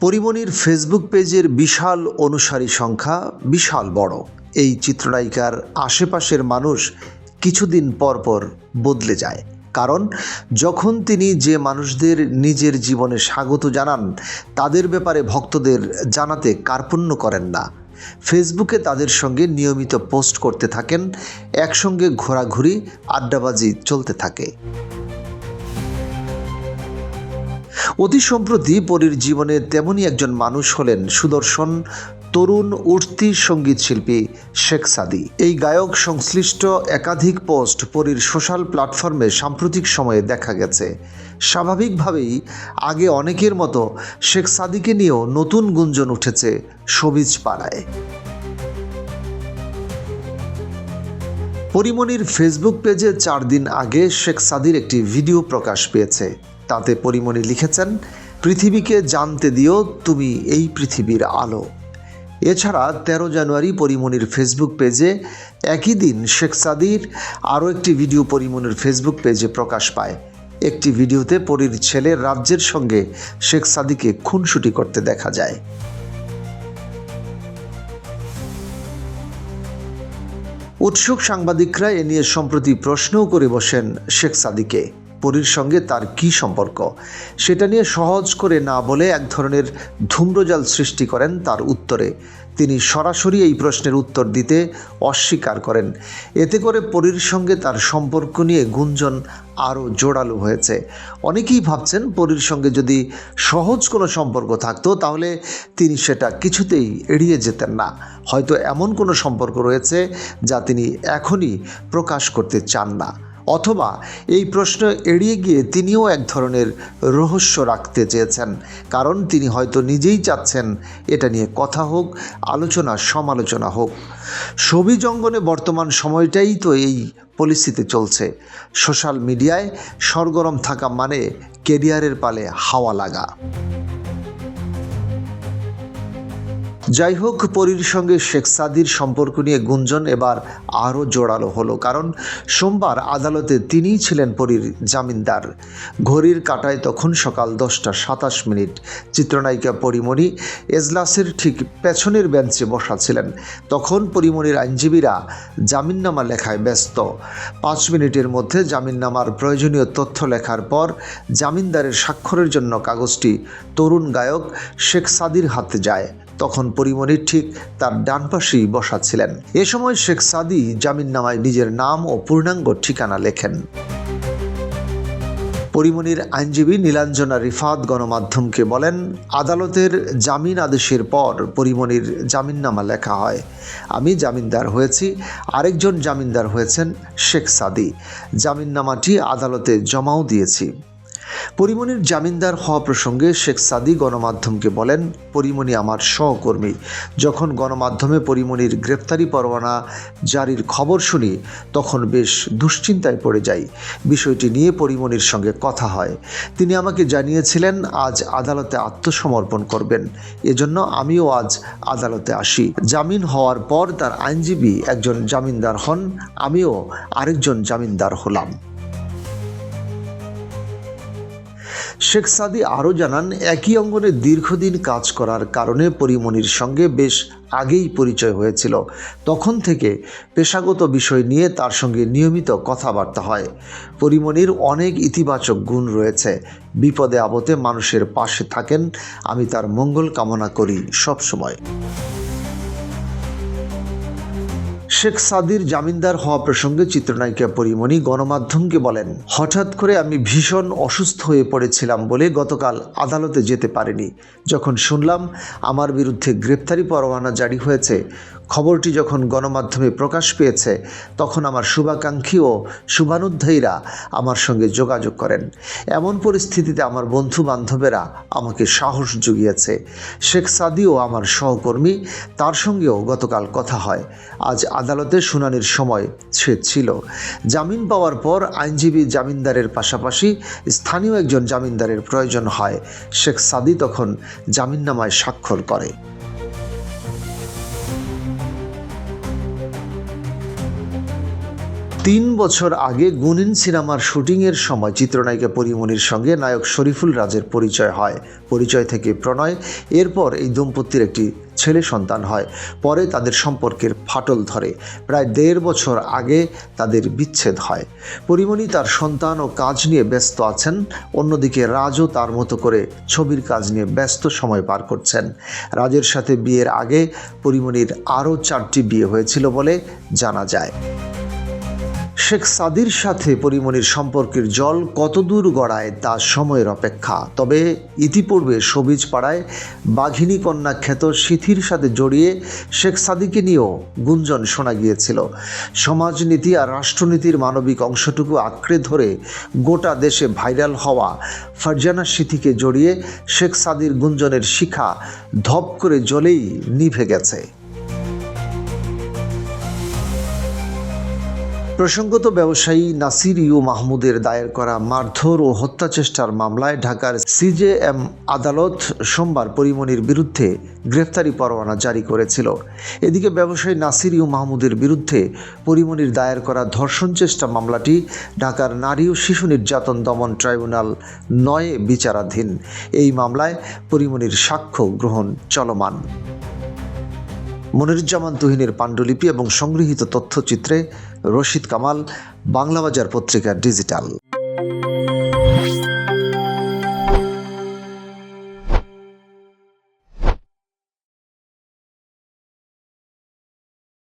পরিমণির Facebook পেজের বিশাল অনুসারী সংখ্যা বিশাল বড়। এই চিত্রনায়িকার আশেপাশের মানুষ কিছুদিন পর পর বদলে যায়। কারণ যখন তিনি যে মানুষদের নিজের জীবনে স্বাগত জানান, তাদের ব্যাপারে ভক্তদের জানাতে কার্পণ্য করেন না। ফেসবুকে তাদের সঙ্গে নিয়মিত পোস্ট করতে থাকেন, একসঙ্গে ঘোরাঘুরি, আড্ডাবাজি চলতে থাকে। অতি সম্প্রতি পরীর জীবনে তেমনই একজন মানুষ হলেন সুদর্শন তরুণ উঠতি সংগীত শিল্পী শেখ সাদি। এই গায়ক সংশ্লিষ্ট একাধিক পোস্ট পরীর সোশ্যাল প্ল্যাটফর্মে সাম্প্রতিক সময়ে দেখা গেছে। স্বাভাবিকভাবেই আগে অনেকের মতো শেখ সাদিকে নিয়েও নতুন গুঞ্জন উঠেছে সবিজ পাড়ায়। পরিমণির ফেসবুক পেজে চার দিন আগে শেখ সাদির একটি ভিডিও প্রকাশ পেয়েছে। তাতে পরিমণি লিখেছেন, পৃথিবীকে জানতে দিও তুমি এই পৃথিবীর আলো। এছাড়া তেরো জানুয়ারি পরিমণির ফেসবুক পেজে একই দিন শেখ সাদির আরও একটি ভিডিও পরিমণির ফেসবুক পেজে প্রকাশ পায়। একটি ভিডিওতে পরীর ছেলে রাজ্যের সঙ্গে শেখ সাদিকে খুনসুটি করতে দেখা যায়। উৎসুক সাংবাদিকরা এ নিয়ে সম্প্রতি প্রশ্নও করে বসেন শেখ সাদিকে। পরীর সঙ্গে তার কি সম্পর্ক? সেটা নিয়ে সহজ করে না বলে এক ধরনের ধূম্রজাল সৃষ্টি করেন তার উত্তরে। তিনি সরাসরি এই প্রশ্নের উত্তর দিতে অস্বীকার করেন। এতে করে পরীর সঙ্গে তার সম্পর্ক নিয়ে গুঞ্জন আরও জোরালো হয়েছে। অনেকেই ভাবছেন পরীর সঙ্গে যদি সহজ কোনো সম্পর্ক থাকতো, তাহলে তিনি সেটা কিছুতেই এড়িয়ে যেতেন না। হয়তো এমন কোনো সম্পর্ক রয়েছে যা তিনি এখনই প্রকাশ করতে চান না। অথবা এই প্রশ্ন এড়িয়ে গিয়ে তিনিও এক ধরনের রহস্য রাখতে চেয়েছেন। কারণ তিনি হয়তো নিজেই চাচ্ছেন এটা নিয়ে কথা হোক, আলোচনা, সমালোচনা হোক। ছবি জঙ্গনে বর্তমান সময়টাই তো এই পরিস্থিতি চলছে। সোশ্যাল মিডিয়ায় সরগরম থাকা মানে কেরিয়ারের পালে হাওয়া লাগা। যাই হোক পরীর সঙ্গে শেখ সাদির সম্পর্ক নিয়ে গুঞ্জন এবার আরও জোরালো হলো, কারণ সোমবার আদালতে তিনিই ছিলেন পরীর জামিনদার। ঘড়ির কাটায় তখন সকাল দশটা সাতাশ মিনিট। চিত্রনায়িকা পরিমণি এজলাসের ঠিক পেছনের বেঞ্চে বসা ছিলেন। তখন পরিমণির আইনজীবীরা জামিননামা লেখায় ব্যস্ত। পাঁচ মিনিটের মধ্যে জামিননামার প্রয়োজনীয় তথ্য লেখার পর জামিনদারের স্বাক্ষরের জন্য কাগজটি তরুণ গায়ক শেখ সাদির হাতে যায়। তখন পরিমণি ঠিক তার ডান পাশেই বসা ছিলেন এ সময় শেখ সাদি জামিননামায় নিজের নাম ও পূর্ণাঙ্গ ঠিকানা লেখেন। পরিমণির আইনজীবী নীলাঞ্জনা রিফাত গণমাধ্যমকে বলেন, আদালতের জামিন আদেশের পর পরিমণির জামিননামা লেখা হয়। আমি জামিনদার হয়েছি, আরেকজন জামিনদার হয়েছেন শেখ সাদি। জামিননামাটি আদালতে জমাও দিয়েছি। পরিমণির জামিনদার হওয়া প্রসঙ্গে শেখ সাদি গণমাধ্যমকে বলেন পরিমণি আমার সহকর্মী। যখন গণমাধ্যমে পরিমণির গ্রেপ্তারি পরোয়ানা জারির খবর শুনি, তখন বেশ দুশ্চিন্তায় পড়ে যাই। বিষয়টি নিয়ে পরিমণির সঙ্গে কথা হয়। তিনি আমাকে জানিয়েছিলেন, আজ আদালতে আত্মসমর্পণ করবেন। এজন্য আমিও আজ আদালতে আসি। জামিন হওয়ার পর তার আইনজীবী একজন জামিনদার হন, আমিও আরেকজন জামিনদার হলাম। শেখ সাদি আরও জানান, একই অঙ্গনে দীর্ঘদিন কাজ করার কারণে পরিমণির সঙ্গে বেশ আগেই পরিচয় হয়েছিল। তখন থেকে পেশাগত বিষয় নিয়ে তার সঙ্গে নিয়মিত কথাবার্তা হয়। পরিমণির অনেক ইতিবাচক গুণ রয়েছে। বিপদে আপদে মানুষের পাশে থাকেন, আমি তার মঙ্গল কামনা করি সবসময়। শেখ সাদির জামিনদার হওয়া প্রসঙ্গে চিত্রনায়িকা পরিমণি গণমাধ্যমকে বলেন, হঠাৎ করে আমি ভীষণ অসুস্থ হয়ে পড়েছিলাম বলে গতকাল আদালতে যেতে পারিনি। যখন শুনলাম, আমার বিরুদ্ধে গ্রেপ্তারি পরোয়ানা জারি হয়েছে। খবরটি যখন গণমাধ্যমে প্রকাশ পেয়েছে, তখন আমার শুভাকাঙ্ক্ষী ও শুভানুধ্যায়ীরা আমার সঙ্গে যোগাযোগ করেন। এমন পরিস্থিতিতে আমার বন্ধু বান্ধবেরা আমাকে সাহস জুগিয়েছে। শেখ সাদিও আমার সহকর্মী, তার সঙ্গেও গতকাল কথা হয়। আজ আদালতে শুনানির সময় সে ছিল। জামিন পাওয়ার পর আইনজীবী জামিনদারের পাশাপাশি স্থানীয় একজন জামিনদারের প্রয়োজন হয়। শেখ সাদি তখন জামিননামায় স্বাক্ষর করে। তিন বছর আগে গুনিন সিনেমার শুটিংয়ের সময় চিত্রনায়িকা পরিমণির সঙ্গে নায়ক শরীফুল রাজের পরিচয় হয়। পরিচয় থেকে প্রণয়, এরপর এই দম্পতির একটি ছেলে সন্তান হয়। পরে তাদের সম্পর্কের ফাটল ধরে। প্রায় দেড় বছর আগে তাদের বিচ্ছেদ হয়। পরিমণি তার সন্তান ও কাজ নিয়ে ব্যস্ত আছেন। অন্যদিকে রাজও তার মতো করে ছবির কাজ নিয়ে ব্যস্ত সময় পার করছেন। রাজের সাথে বিয়ের আগে পরিমণির আরও চারটি বিয়ে হয়েছিল বলে জানা যায়। শেখ সাদির সাথে পরিমণির সম্পর্কের জল কতদূর গড়ায় তা সময়ের অপেক্ষা। তবে ইতিপূর্বে সবিজ পাড়ায় বাঘিনী কন্যা খ্যাত সিথির সাথে জড়িয়ে শেখ সাদিকে নিয়েও গুঞ্জন শোনা গিয়েছিল। সমাজনীতি আর রাষ্ট্রনীতির মানবিক অংশটুকু আঁকড়ে ধরে গোটা দেশে ভাইরাল হওয়া ফারজানা সিথিকে জড়িয়ে শেখ সাদির গুঞ্জনের শিখা ধপ করে জলেই নিভে গেছে। প্রসঙ্গত, ব্যবসায়ী নাসির ইউ মাহমুদের দায়ের করা মারধর ও হত্যা চেষ্টার মামলায় ঢাকার সিজেএম আদালত সোমবার পরিমণির বিরুদ্ধে গ্রেফতারি পরোয়ানা জারি করেছিল। এদিকে ব্যবসায়ী নাসির ইউ মাহমুদের বিরুদ্ধে পরিমণির দায়ের করা ধর্ষণ চেষ্টা মামলাটি ঢাকার নারী ও শিশু নির্যাতন দমন ট্রাইব্যুনাল নয়ে বিচারাধীন। এই মামলায় পরিমণির সাক্ষ্য গ্রহণ চলমান। মনিরুজ্জামান তুহিনের পাণ্ডুলিপি এবং সংগৃহীত তথ্যচিত্রে রশিদ কামাল বাংলাবাজার পত্রিকা ডিজিটাল।